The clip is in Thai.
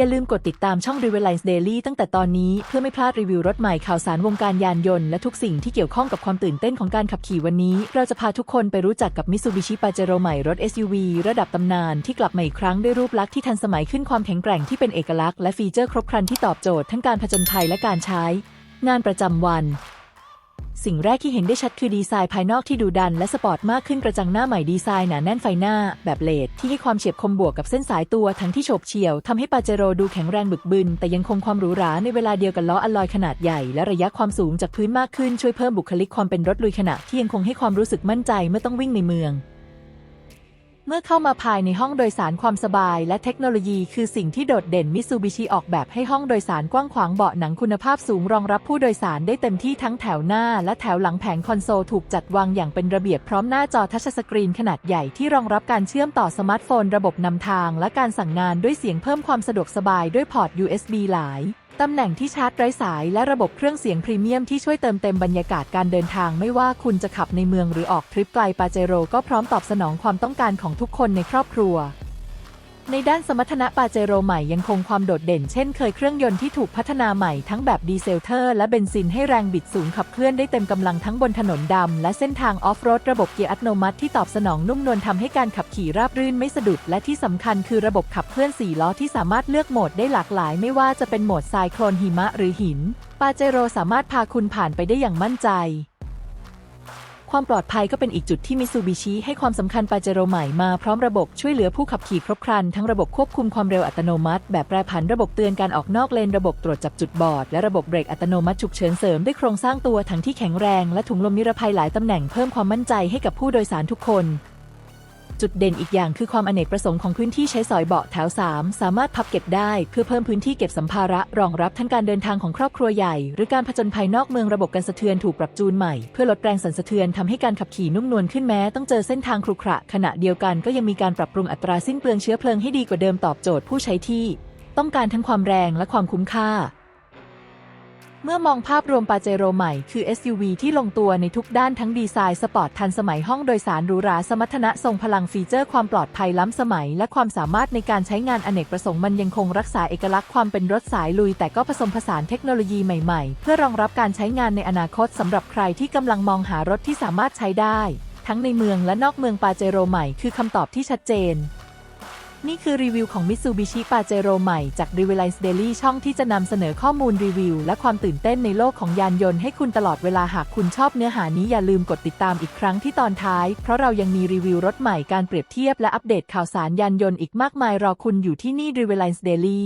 อย่าลืมกดติดตามช่อง r e v e l i n e Daily ตั้งแต่ตอนนี้เพื่อไม่พลาดรีวิวรถใหม่ข่าวสารวงการยานยนต์และทุกสิ่งที่เกี่ยวข้องกับความตื่นเต้นของการขับขี่วันนี้ เราจะพาทุกคนไปรู้จักกับ Mitsubishi Pajero ใหม่รถ SUV ระดับตำนานที่กลับมาอีกครั้งด้วยรูปลักษณ์ที่ทันสมัยขึ้นความแข็งแกร่งที่เป็นเอกลักษณ์และฟีเจอร์ครบครันที่ตอบโจทย์ทั้งการผจญภัยและการใช้ งานประจำวัน สิ่งแรกที่เห็นได้ชัดคือดีไซน์ภายนอกที่ดูดันและสปอร์ตมากขึ้นกระจังหน้าใหม่ดีไซน์หนาแน่นไฟหน้า แบบเลดที่ให้ความเฉียบคมบวกกับเส้นสายตัวทั้งที่โฉบเฉี่ยวทำให้ปาเจโรดูแข็งแรงบึกบึน แต่ยังคงความหรูหราในเวลาเดียวกันล้ออลลอยขนาดใหญ่และระยะความสูงจากพื้นมากขึ้นช่วยเพิ่มบุคลิกความเป็นรถลุยขณะที่ยังคงให้ความรู้สึกมั่นใจเมื่อต้องวิ่งในเมือง เมื่อเข้ามาภายในห้องโดยสารความสบายและเทคโนโลยีคือสิ่งที่โดดเด่นมิซูบิชิออกแบบให้ห้องโดยสารกว้างขวางเบาะหนังคุณภาพสูงรองรับผู้โดยสารได้เต็มที่ทั้งแถวหน้าและแถวหลังแผงคอนโซลถูกจัดวางอย่างเป็นระเบียบพร้อมหน้าจอทัชสกรีนขนาดใหญ่ที่รองรับการเชื่อมต่อสมาร์ทโฟน ระบบนำทางและการสั่งงานด้วยเสียงเพิ่มความสะดวกสบายด้วยพอร์ต USB หลาย ตำแหน่งที่ชาร์จไร้สายและระบบเครื่องเสียงพรีเมียมที่ช่วยเติมเต็มบรรยากาศการเดินทาง ไม่ว่าคุณจะขับในเมืองหรือออกทริปไกลปาเจโรก็พร้อมตอบสนองความต้องการของทุกคนในครอบครัว ในด้านสมรรถนะปาเจโรใหม่ยังคงความโดดเด่นเช่นเคยเครื่องยนต์ที่ถูกพัฒนาใหม่ทั้งแบบดีเซลเทอร์และเบนซินให้แรงบิดสูงขับเคลื่อนได้เต็มกำลังทั้งบนถนนดำ และเส้นทางออฟโรดระบบเกียร์อัตโนมัติที่ตอบสนองนุ่มนวลทำให้การขับขี่ราบรื่นไม่สะดุด และที่สำคัญคือระบบขับเคลื่อน4ล้อที่สามารถเลือกโหมดได้หลากหลาย ไม่ว่าจะเป็นโหมดทรายโคลนหิมะหรือหินปาเจโรสามารถพาคุณผ่านไปได้อย่างมั่นใจ ความปลอดภัยก็เป็นอีกจุดที่มิซูบิชิให้ความสำคัญปาเจโรใหม่มาพร้อมระบบช่วยเหลือผู้ขับขี่ครบครัน ทั้งระบบควบคุมความเร็วอัตโนมัติ แบบแปรผันระบบเตือนการออกนอกเลนระบบตรวจจับจุดบอด และระบบเบรกอัตโนมัติฉุกเฉินเสริมด้วยโครงสร้างตัวถังที่แข็งแรงและถุงลมนิรภัยหลายตำแหน่งเพิ่มความมั่นใจให้กับผู้โดยสารทุกคน จุดเด่นอีกอย่างคือความอเนกประสงค์ของพื้นที่ใช้สอยเบาะแถว 3 สามารถพับเก็บได้เพื่อเพิ่มพื้นที่เก็บสัมภาระรองรับทั้งการเดินทางของครอบครัวใหญ่ หรือการผจญภัยนอกเมืองระบบการสะเทือนถูกปรับจูนใหม่เพื่อลดแรงสั่นสะเทือนทำให้การขับขี่นุ่มนวลขึ้นแม้ต้องเจอเส้นทางครุขระ ขณะเดียวกันก็ยังมีการปรับปรุงอัตราสิ้นเปลืองเชื้อเพลิงให้ดีกว่าเดิมตอบโจทย์ผู้ใช้ที่ ต้องการทั้งความแรงและความคุ้มค่า เมื่อมองภาพรวมปาเจโรใหม่คือ SUV ที่ลงตัวในทุกด้านทั้งดีไซน์สปอร์ตทันสมัยห้องโดยสารหรูหราสมรรถนะทรงพลังฟีเจอร์ความปลอดภัยล้ำสมัย และความสามารถในการใช้งานอเนกประสงค์มันยังคงรักษาเอกลักษณ์ความเป็นรถสายลุย แต่ก็ผสมผสานเทคโนโลยีใหม่ๆ เพื่อรองรับการใช้งานในอนาคตสำหรับใครที่กำลังมองหารถที่สามารถใช้ได้ ทั้งในเมืองและนอกเมืองปาเจโรใหม่คือคำตอบที่ชัดเจน นี่คือรีวิวของ Mitsubishi Pajero ใหม่จาก r e v i l i z e Daily ช่องที่จะนำเสนอข้อมูลรีวิว และความตื่นเต้นในโลกของยานยนต์ให้คุณตลอดเวลาหากคุณชอบเนื้อหานี้อย่าลืมกดติดตามอีกครั้งที่ตอนท้าย เพราะเรายังมีรีวิวรถใหม่การเปรียบเทียบและอัปเดตข่าวสารยานยนต์อีกมากมายรอคุณอยู่ที่นี่ r e v i l i z e Daily